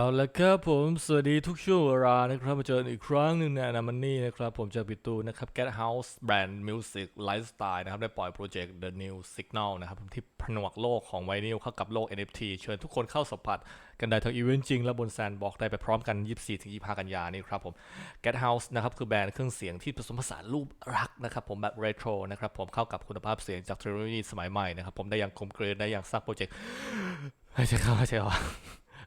เอาละครับผมสวัสดีทุกช่วงเวลานะครับมาเจอกันอีกครั้งหนึ่งในนามันนี่นะครับผมจากปิตูนะครับ Get House Brand Music Lifestyle นะครับ ได้ปล่อยโปรเจกต์ The New Signal นะครับผมที่ผนวกโลกของไวนิลเข้ากับโลก NFT เชิญทุกคนเข้าสัมผัสกันได้ทั้งอีเวนต์จริงและบนแซนบ็อกได้ไปพร้อมกัน 24-25 กันยานี้ครับผม Get House นะครับคือแบรนด์เครื่องเสียงที่ผสมผสานรูปรักนะครับผมแบบเรโทรนะครับผมเข้ากับคุณภาพเสียงจากเทคโนโลยีสมัยใหม่นะครับผมได้อย่างกลมกลืนได้อย่างสร้างโปรเจกต์ใช่ครับใช่ว่า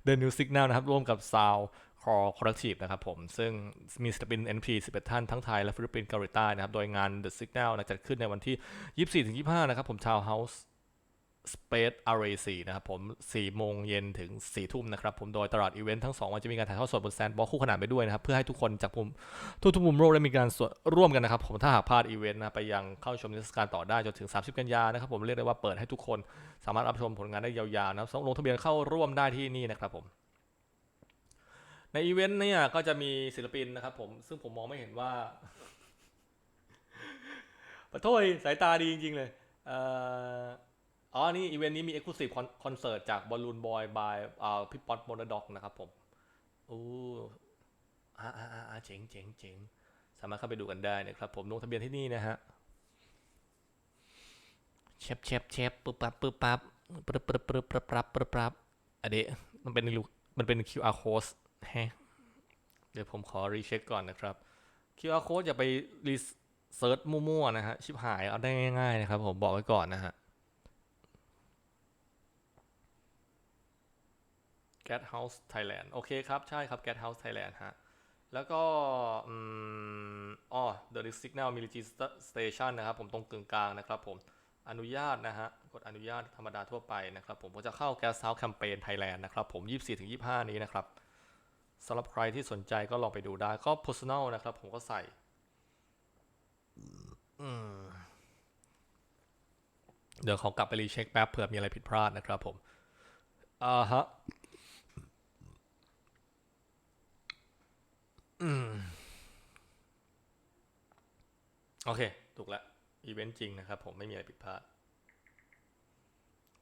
The New Signal นะครับ ร่วมกับ Sound Core Collective นะครับผม ซึ่งมีศิลปิน NP 11 ท่านทั้งไทยและฟิลิปปินส์เกาหลีใต้นะครับ โดยงาน The Signal นะจัดขึ้นในวันที่ 24-25 นะครับผม Townhouse Space Array 4นะครับผม4โมงเย็นถึง 4 ทุ่มนะครับผมโดยตลอดอีเวนต์ทั้ง 2 วันจะมีการถ่ายทอดสดบนแซนด์บ็อกคู่ขนานไปด้วยนะครับ เพื่อให้ทุกคนจากมุมทุกทุกมุมโลกได้มีการส่วนร่วมกันนะครับ ผมถ้าหากพลาดอีเวนต์นะไปยังเข้าชมนิทรรศการต่อได้จนถึง 30 กันยานะครับผมเรียกได้ว่าเปิดให้ทุกคนสามารถรับชมผลงานได้ยาวๆนะครับลงทะเบียนเข้าร่วมได้ที่นี่นะครับผมในอีเวนต์เนี่ยก็จะมีศิลปินนะครับผมซึ่งผมมองไม่เห็นว่าปะโทยสายตาดีจริงๆเลยเอ่อ อ๋อ นี่อีเวนต์นี้มี Exclusive Con- Concert จาก Balloon Boy by อ่าพี่ป๊อตโมนด็อกนะครับผมโอ้อ่าอ่าอ่าเจ๋งเจ๋งเจ๋งสามารถเข้าไปดูกันได้นะครับผมลงทะเบียนที่นี่นะฮะเชฟเชฟเชฟปึ๊บปั๊บปึ๊บปั๊บปึ๊บปึ๊บปึ๊บปึ๊บปั๊บปึ๊บปั๊บอันนี้มันเป็นลูกมันเป็น QR code ฮะเดี๋ยวผมขอรีเช็คก่อนนะครับ QR code อย่าไปรีเซิร์ชมั่วๆนะฮะชิบหายเอาได้ง่ายๆนะครับผมบอกไว้ก่อนนะฮะ Get House Thailand โอเคครับ ใช่ครับ Get House Thailand ฮะ แล้วก็อ๋อ The Signal Military Station นะครับ ผมตรงกึ่งกลางนะครับผม อนุญาตนะฮะ กดอนุญาตธรรมดาทั่วไปนะครับผมก็จะเข้า Gas House Campaign Thailand นะครับผม 24-25 นี้นะครับสำหรับใครที่สนใจก็ลองไปดูได้ ก็ personal นะครับ ผมก็ใส่เดี๋ยวเขากลับไปรีเช็คแป๊บเผื่อมีอะไรผิดพลาดนะครับผม อ่าฮะ อืม โอเค ถูกแล้วอีเวนต์จริงนะครับผมไม่มีอะไรผิดพลาด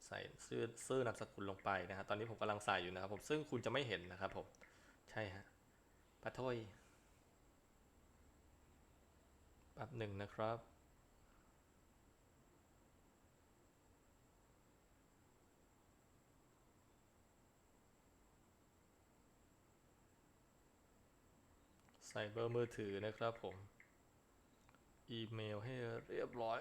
ใส่ชื่อชื่อนามสกุลลงไปนะฮะ ตอนนี้ผมกำลังใส่อยู่นะครับผม ซึ่งคุณจะไม่เห็นนะครับผม ใช่ฮะปะโทยแป๊บหนึ่งนะครับ ใส่เบอร์มือถือนะครับผม อีเมลให้เรียบร้อย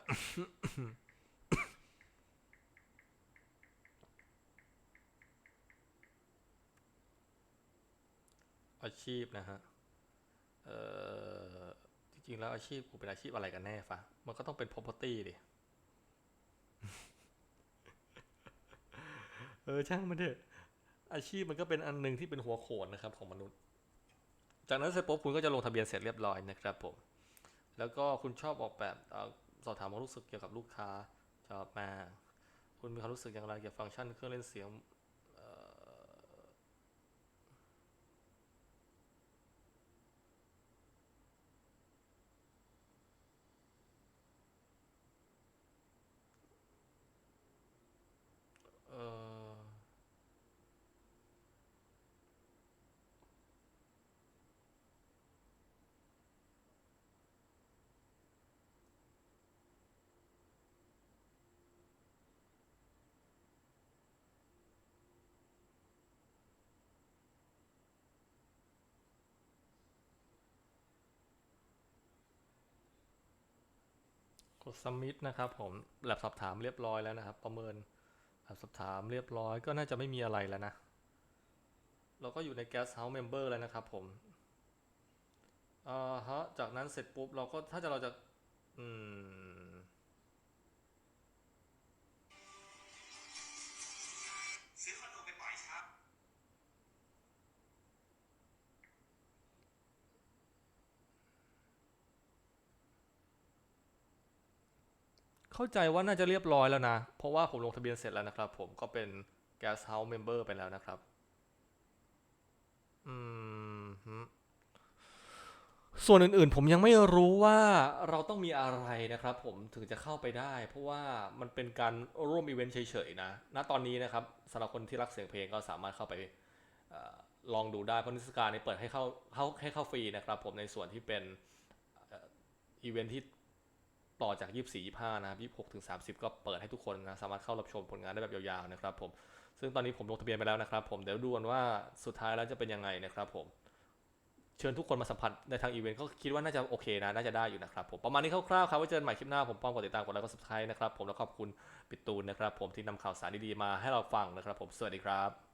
อาชีพนะฮะ เอ่อ จริง ๆ แล้วอาชีพกูเป็นอาชีพอะไรกันแน่ฟะ มันก็ต้องเป็น property ดิ เออ ช่างมันเถอะ อาชีพมันก็เป็นอันหนึ่งที่เป็นหัวโขนนะครับของมนุษย์ จากนั้นเสร็จปุ๊บคุณก็จะลงทะเบียนเสร็จเรียบร้อยนะครับผม แล้วก็คุณชอบออกแบบสอบถามความรู้สึกเกี่ยวกับลูกค้าชอบมากคุณมีความรู้สึกอย่างไรเกี่ยวกับฟังก์ชันเครื่องเล่นเสียง กด submit นะครับผมแลบสอบถามเรียบร้อยแล้วนะครับ ประเมินแลบสอบถามเรียบร้อยก็น่าจะไม่มีอะไรแล้วนะ เราก็อยู่ใน g a s t house member แล้วนะครับผมอ่าฮะจากนั้นเสร็จปุ๊บเราก็ถ้าจะเราจะอืม เข้าใจว่าน่าจะเรียบร้อยแล้วนะ เพราะว่าผมลงทะเบียนเสร็จแล้วนะครับ ผมก็เป็น guest house member ไปแล้วนะครับ อืมส่วนอื่นๆ ผมยังไม่รู้ว่าเราต้องมีอะไรนะครับ ผมถึงจะเข้าไปได้ เพราะว่ามันเป็นการร่วมอีเวนต์เฉยๆนะ ณ ตอนนี้นะครับสำหรับคนที่รักเสียงเพลงก็สามารถเข้าไปอลองดูได้ เพราะนิทรรศการนี้เปิดให้เข้าเข้าให้เข้าฟรีนะครับ ผมในส่วนที่เป็นอีเวนท์ที่ ต่อจาก 24 25 นะครับ 26 ถึง 30 ก็เปิดให้ทุกคนนะ สามารถเข้ารับชมผลงานได้แบบยาวๆนะครับผม ซึ่งตอนนี้ผมลงทะเบียนไปแล้วนะครับผม เดี๋ยวดูกันว่าสุดท้ายแล้วจะเป็นยังไงนะครับผม เชิญทุกคนมาสัมผัสในทางอีเวนต์ก็คิดว่าน่าจะโอเคนะ น่าจะได้อยู่นะครับผม ประมาณนี้คร่าวๆครับ ไว้เจอกันใหม่คลิปหน้า ผมป้องกดติดตามกดไลค์กด subscribe นะครับผม แล้วขอบคุณปิดตูนนะครับผมที่นำข่าวสารดีๆมาให้เราฟังนะครับผม สวัสดีครับ